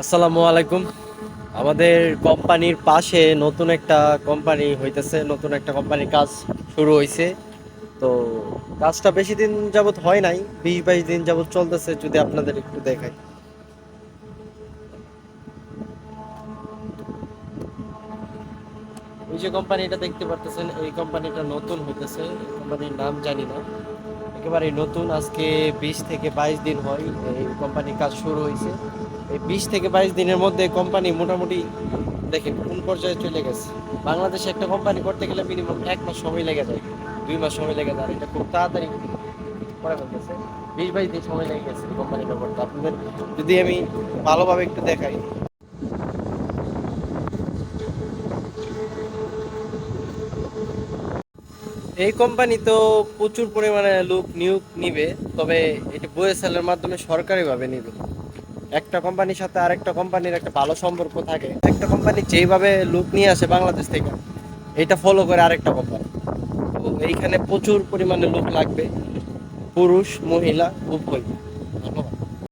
আসসালামু আলাইকুম। আমাদের কোম্পানির পাশে নতুন একটা কোম্পানি হইতেছে, নতুন একটা কোম্পানির কাজ শুরু হয়েছে তো কাজটা বেশি দিন যাবৎ হয় নাই, বিশ বাইশ দিন যাবৎ চলতেছে, যদি আপনাদের একটু দেখাই। এই যে কোম্পানিটা দেখতে পারতেছেন, এই কোম্পানিটা নতুন হইতেছে কোম্পানির নাম জানি না। একেবারে নতুন, আজকে বিশ থেকে বাইশ দিন হয় এই কোম্পানির কাজ শুরু হয়েছে। এই বিশ থেকে বাইশ দিনের মধ্যে কোম্পানি মোটামুটি দেখেন, কোন পর্যায়ে চলে গেছে? বাংলাদেশে একটা কোম্পানি করতে গেলে মিনিমাম এক মাস সময় লেগে যায়, দুই মাস সময় লেগে যায় এটা খুব তাড়াতাড়ি করা ফেলতেছে। বিশ বাইশ দিন সময় লেগে গেছে কোম্পানিটা করতে। আপনাদের যদি আমি ভালোভাবে একটু দেখাই এই কোম্পানি তো প্রচুর পরিমাণে লোক নিয়োগ নিবে, তবে এটি বইএসএল মাধ্যমে সরকারিভাবে নিবে। একটা কোম্পানির সাথে আরেকটা কোম্পানির একটা ভালো সম্পর্ক থাকে। একটা কোম্পানি যেইভাবে লোক নিয়ে আসে বাংলাদেশ থেকে, এটা ফলো করে আরেকটা কোম্পানি তো এইখানে প্রচুর পরিমাণে লোক লাগবে, পুরুষ, মহিলা, উভয়।